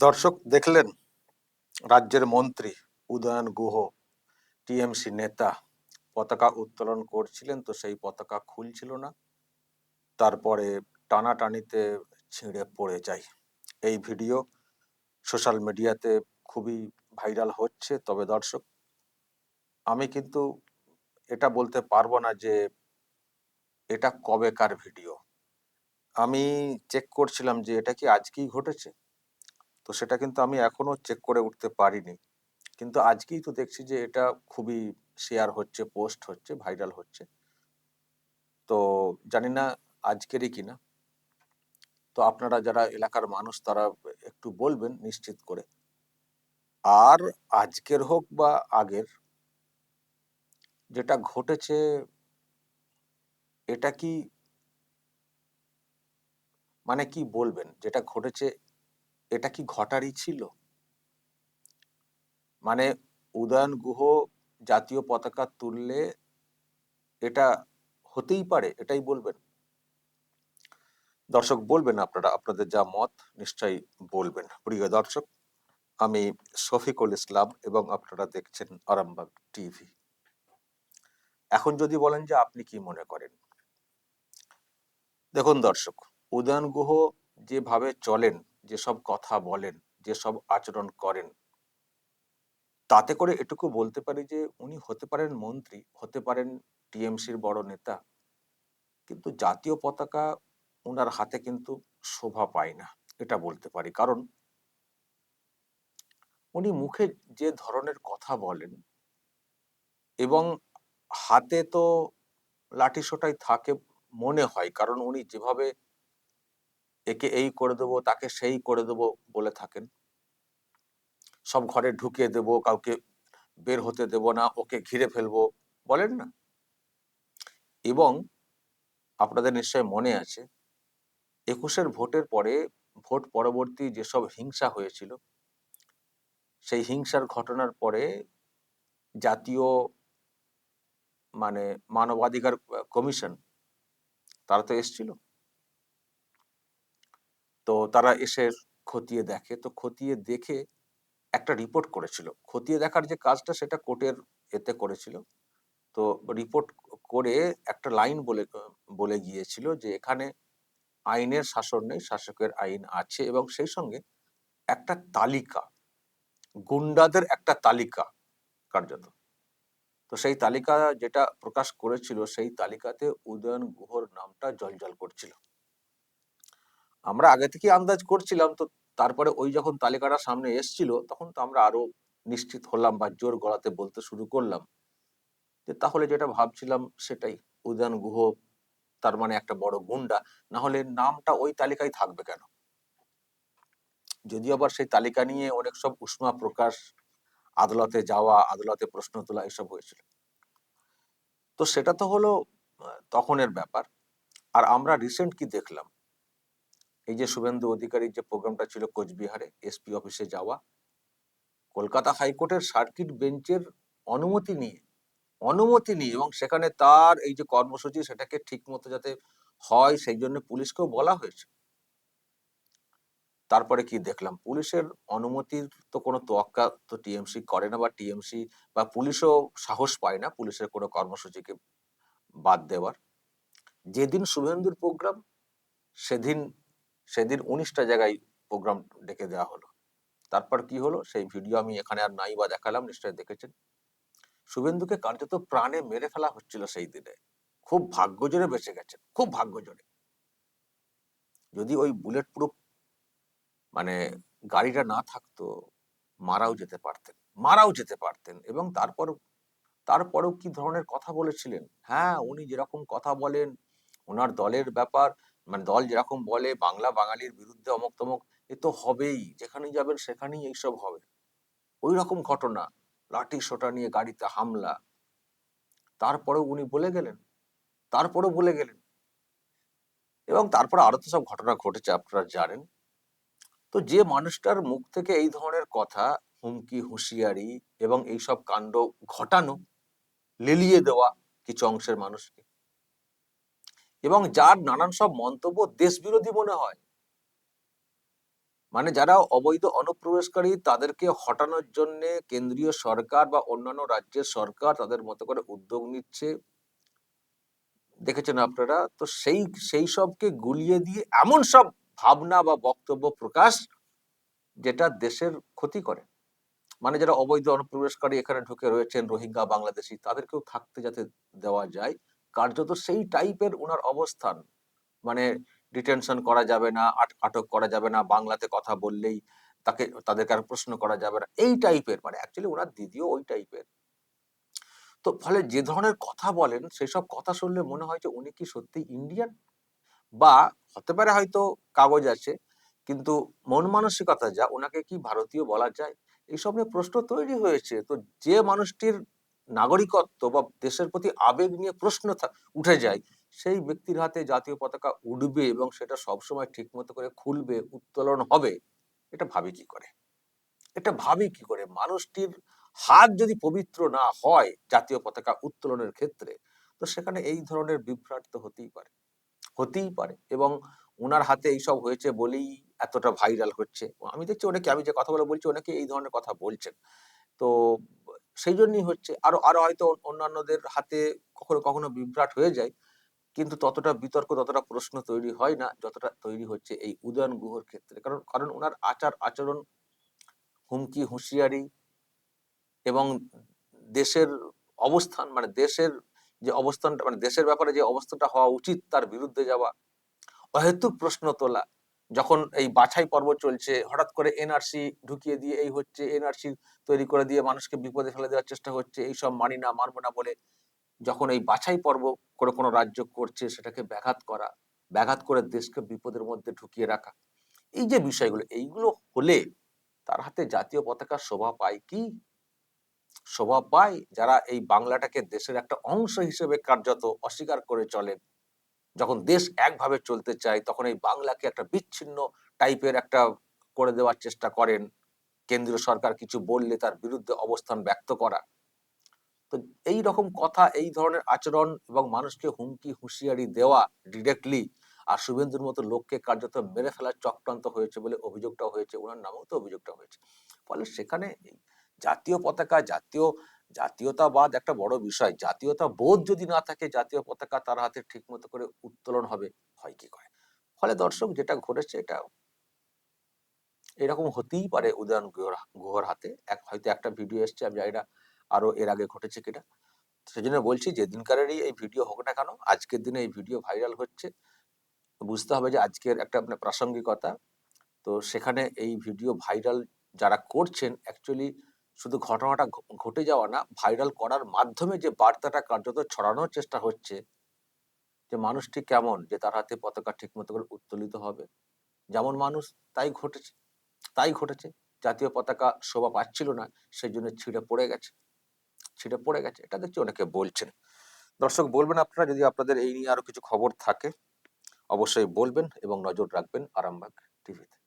দর্শক, দেখলেন? রাজ্যের মন্ত্রী উদয়ন গুহ, টিএমসি নেতা, পতাকা উত্তোলন করছিলেন, তো সেই পতাকা খুলছিল না। তারপরে টানাটানিতে ছিঁড়ে পড়ে যায় এই ভিডিও সোশ্যাল মিডিয়াতে খুবই ভাইরাল হচ্ছে, তবে দর্শক, আমি কিন্তু এটা বলতে পারব না যে এটা কবেকার ভিডিও। আমি চেক করছিলাম যে এটা কি আজকেই ঘটেছে, তো সেটা কিন্তু আমি এখনও চেক করে উঠতে পারিনি। কিন্তু আজকেই তো দেখছি যে এটা খুবই শেয়ার হচ্ছে, পোস্ট হচ্ছে, ভাইরাল হচ্ছে। তো জানি না আজকেরই কিনা। তো আপনারা যারা এলাকার মানুষ, তারা একটু বলবেন নিশ্চিত করে। আর আজকের হোক বা আগের, যেটা ঘটেছে, এটা কি মানে কি বলবেন? যেটা ঘটেছে, এটা কি ঘটারই ছিল? মানে উদয়ন গুহ জাতীয় পতাকা তুললে এটা হতেই পারে, এটাই বলবেন? দর্শক বলবেন আপনারা, আপনাদের যা মত নিশ্চয়ই বলবেন। প্রিয় দর্শক, আমি শফিকুল ইসলাম এবং আপনারা দেখছেন আরামবাগ টিভি। এখন যদি বলেন যে আপনি কি মনে করেন? দেখুন দর্শক উদয়ন গুহ যেভাবে চলেন, যেসব কথা বলেন, যেসব আচরণ করেন, তাতে করে এটুকু বলতে পারি যে উনি হতে পারেন মন্ত্রী, হতে পারেন টিএমসির বড় নেতা, কিন্তু জাতীয় পতাকা ওনার হাতে কিন্তু শোভা পায় না, এটা বলতে পারি। কারণ উনি মুখে যে ধরনের কথা বলেন এবং হাতে তো লাঠি সোটাই থাকে মনে হয়, কারণ উনি যেভাবে একে এই করে দেবো, তাকে সেই করে দেবো বলে থাকেন। সব ঘরে ঢুকিয়ে দেব, কাউকে বের হতে দেব না, ওকে ঘিরে ফেলব, বলেন না? এবং আপনাদের নিশ্চয় মনে আছে একুশের ভোটের পরে ভোট পরবর্তী যেসব হিংসা হয়েছিল, সেই হিংসার ঘটনার পরে জাতীয় মানে মানবাধিকার কমিশন, তারা তো এসছিল। তো তারা এসে খতিয়ে দেখে, তো খতিয়ে দেখে একটা রিপোর্ট করেছিল। খতিয়ে দেখার যে কাজটা সেটা কোর্টের এতে করেছিল। তো রিপোর্ট করে একটা লাইন বলে বলে গিয়েছিল যে এখানে আইনের শাসন নেই, শাসকের আইন আছে এবং সেই সঙ্গে একটা তালিকা, গুন্ডাদের একটা তালিকা কার্যত। তো সেই তালিকা যেটা প্রকাশ করেছিল, সেই তালিকাতে উদয়ন গুহর নামটা জলজল করছিল। আমরা আগে থেকে আন্দাজ করছিলাম, তো তারপরে ওই যখন তালিকাটা সামনে এসছিল, তখন তো আমরা আরও নিশ্চিত হলাম বা জোর গলাতে বলতে শুরু করলাম যে তাহলে যেটা ভাবছিলাম সেটাই, উদয়ন গুহ তার মানে একটা বড় গুন্ডা না হলে নামটা ওই তালিকায় থাকবে কেন? যদিও আবার সেই তালিকা নিয়ে অনেক সব উষ্মা প্রকাশ, আদালতে যাওয়া, আদালতে প্রশ্ন তোলা এসব হয়েছিল। তো সেটা তো হলো তখনের ব্যাপার। আর আমরা রিসেন্ট কি দেখলাম? এই যে শুভেন্দু অধিকারীর যে প্রোগ্রামটা ছিল কোচবিহারে এসপি অফিসে যাওয়া, কলকাতা হাইকোর্টের সার্কিট বেঞ্চের অনুমতি নিয়ে অনুমতি নিয়ে এবং সেখানে তার এই যে কর্মসূচি সেটাকে ঠিক মতো যাতে হয় সেই জন্য পুলিশকেও বলা হয়েছে। তারপরে কি দেখলাম? পুলিশের অনুমতির তো কোনো তোয়াক্কা তো টিএমসি করে না বা টিএমসি বা পুলিশও সাহস পায় না পুলিশের কোনো কর্মসূচিকে বাদ দেওয়ার। যেদিন শুভেন্দুর প্রোগ্রাম, সেদিন সেদিন উনিশটা জায়গায় প্রোগ্রাম ডেকে দেওয়া হলো। তারপর কি হলো? সেই ভিডিও আমি এখানে আর নাই বা দেখালাম, নিশ্চয়ই দেখেছেন। শুভেন্দুকে কার্যত প্রাণে মেরে ফেলা হচ্ছিল সেই দিনে। খুব ভাগ্য জোরে বেঁচে গেছেন খুব ভাগ্য জোরে যদি ওই বুলেট প্রুফ মানে গাড়িটা না থাকতো, মারাও যেতে পারতেন, মারাও যেতে পারতেন এবং তারপর, তারপরেও কি ধরনের কথা বলেছিলেন? হ্যাঁ উনি যেরকম কথা বলেন, ওনার দলের ব্যাপার মানে দল যেরকম বলে, বাংলা বাঙালির বিরুদ্ধে অমক তমক, এ তো হবেই, যেখানেই যাবেন সেখানেই এইসব হবে। ওই রকম ঘটনা। লাঠি সোটা নিয়ে গাড়িতে হামলা। তারপরেও উনি বলে গেলেন, তারপরেও বলে গেলেন। এবং তারপরে আরও তো সব ঘটনা ঘটেছে, আপনারা জানেন। তো যে মানুষটার মুখ থেকে এই ধরনের কথা, হুমকি, হুঁশিয়ারি এবং এইসব কাণ্ড ঘটানো, লেলিয়ে দেওয়া কিছু অংশের মানুষকে। এবং যার নানান সব মন্তব্য দেশবিরোধী মনে হয়। মানে যারা অবৈধ অনুপ্রবেশকারী, তাদেরকে হটানোর জন্য কেন্দ্রীয় সরকার বা অন্যান্য রাজ্যের সরকার তাদের মতো করে উদ্যোগ নিচ্ছে। দেখেছেন আপনারা? তো সেই সেই সবকে গুলিয়ে দিয়ে এমন সব ভাবনা বা বক্তব্য প্রকাশ যেটা দেশের ক্ষতি করে। মানে যারা অবৈধ অনুপ্রবেশকারী এখানে ঢুকে রয়েছেন, রোহিঙ্গা, বাংলাদেশি, তাদেরকেও থাকতে যাতে দেওয়া যায়। কার্যত সেই টাইপের ওনার অবস্থান। মানে ডিটেনশন করা যাবে না আটক করা যাবে না, বাংলাতে কথা বললেই তাকে, তাদেরকে আর প্রশ্ন করা যাবে না। এই টাইপের মানে অ্যাকচুয়ালি ওনার দিদিও ওই টাইপের। তো ফলে যে ধরনের কথা বলেন, সেসব কথা শুনলে মনে হয় যে উনি কি সত্যি ইন্ডিয়ান বা হতে পারে হয়তো কাগজ আছে, কিন্তু মন মানসিকতা যা, ওনাকে কি ভারতীয় বলা যায়? এইসব নিয়ে প্রশ্ন তৈরি হয়েছে। তো যে মানুষটির নাগরিকত্ব বা দেশের প্রতি আবেগ নিয়ে প্রশ্ন উঠে যায় সেই ব্যক্তির হাতে জাতীয় পতাকা উঠবে এবং সেটা সবসময় ঠিক মতো করে খুলবে, উত্তোলন হবে, এটা ভাবি কি করে? এটা ভাবি কি করে? মানুষটির হাত যদি পবিত্র না হয় জাতীয় পতাকা উত্তোলনের ক্ষেত্রে, তো সেখানে এই ধরনের বিভ্রাট তো হতেই পারে। হতেই পারে এবং ওনার হাতে এইসব হয়েছে বলেই এতটা ভাইরাল হচ্ছে। আমি দেখছি অনেকে, আমি যে কথাগুলো বলছি, অনেকে এই ধরনের কথা বলছেন। তো সেই জন্যই হচ্ছে। আরও আরও হয়তো অন্যান্যদের হাতে কখনো কখনো বিভ্রাট হয়ে যায়। কিন্তু ততটা বিতর্ক, ততটা প্রশ্ন তৈরি হয় না, যতটা তৈরি হচ্ছে এই উদয়ন গুহর ক্ষেত্রে। কারণ কারণ ওনার আচার, আচরণ, হুমকি, হুঁশিয়ারি এবং দেশের অবস্থান মানে দেশের যে অবস্থানটা মানে দেশের ব্যাপারে যে অবস্থাটা হওয়া উচিত তার বিরুদ্ধে যাওয়া, অহেতুক প্রশ্ন তোলা, যখন এই বাছাই পর্ব চলছে, হঠাৎ করে এনআরসি ঢুকিয়ে দিয়ে এই হচ্ছে, এনআরসি তৈরি করে দিয়ে মানুষকে বিপদে ফেলে দেওয়ার চেষ্টা হচ্ছে, এইসব মানি না মানবো না বলে যখন এই বাছাই পর্ব করে কোনো রাজ্য করছে, সেটাকে ব্যাঘাত করা, ব্যাঘাত করে দেশকে বিপদের মধ্যে ঢুকিয়ে রাখা, এই যে বিষয়গুলো, এইগুলো হলে তার হাতে জাতীয় পতাকা শোভা পায় কি? শোভা পায় যারা এই বাংলাটাকে দেশের একটা অংশ হিসেবে কার্যত অস্বীকার করে চলেন। যখন দেশ একভাবে চলতে চায়, তখন এই বাংলাকে একটা বিচ্ছিন্ন টাইপের একটা করে দেওয়ার চেষ্টা করেন। কেন্দ্রীয় সরকার কিছু বললে তার বিরুদ্ধে অবস্থান ব্যক্ত করা। তো এই রকম কথা, এই ধরনের আচরণ এবং মানুষকে হুমকি, হুঁশিয়ারি দেওয়া ডিরেক্টলি আর শুভেন্দুর মতো লোককে কার্যত মেরে ফেলার চক্রান্ত হয়েছে বলে অভিযোগটা হয়েছে, ওনার নামেও তো অভিযোগটা হয়েছে। ফলে সেখানে জাতীয় পতাকা, জাতীয়, জাতীয়তাবাদ একটা বড় বিষয়। জাতীয়তা বোধ যদি না থাকে, জাতীয় পতাকা তার হাতে ঠিক মতো করে উত্তোলন হবে, হয় কি করে? ফলে দর্শক যেটা ঘটেছে এটা এরকম হতেই পারে উদয়ন গুহর হাতে। এক, হয়তো একটা ভিডিও এসছে, আমি না। আরও এর আগে ঘটেছে কিনা? সেই জন্য বলছি যে দিনকারেরই এই ভিডিও হোক না কেন, আজকের দিনে এই ভিডিও ভাইরাল হচ্ছে। বুঝতে হবে যে আজকের একটা আপনার প্রাসঙ্গিকতা। তো সেখানে এই ভিডিও ভাইরাল যারা করছেন অ্যাকচুয়ালি শুধু ঘটনাটা ঘটে যাওয়া না, ভাইরাল করার মাধ্যমে যে বার্তাটা কার্যত ছড়ানোর চেষ্টা হচ্ছে, যে মানুষটি কেমন, যে তার হাতে পতাকা ঠিক মতো করে উত্তোলিত হবে। যেমন মানুষ তাই ঘটেছে তাই ঘটেছে। জাতীয় পতাকা শোভা পাচ্ছিল না সেই জন্য ছিঁড়ে পড়ে গেছে। ছিঁড়ে পড়ে গেছে, এটা দেখছি অনেকে বলছেন। দর্শক, বলবেন আপনারা যদি আপনাদের এই নিয়ে আরও কিছু খবর থাকে, অবশ্যই বলবেন এবং নজর রাখবেন আরামবাগ টিভিতে।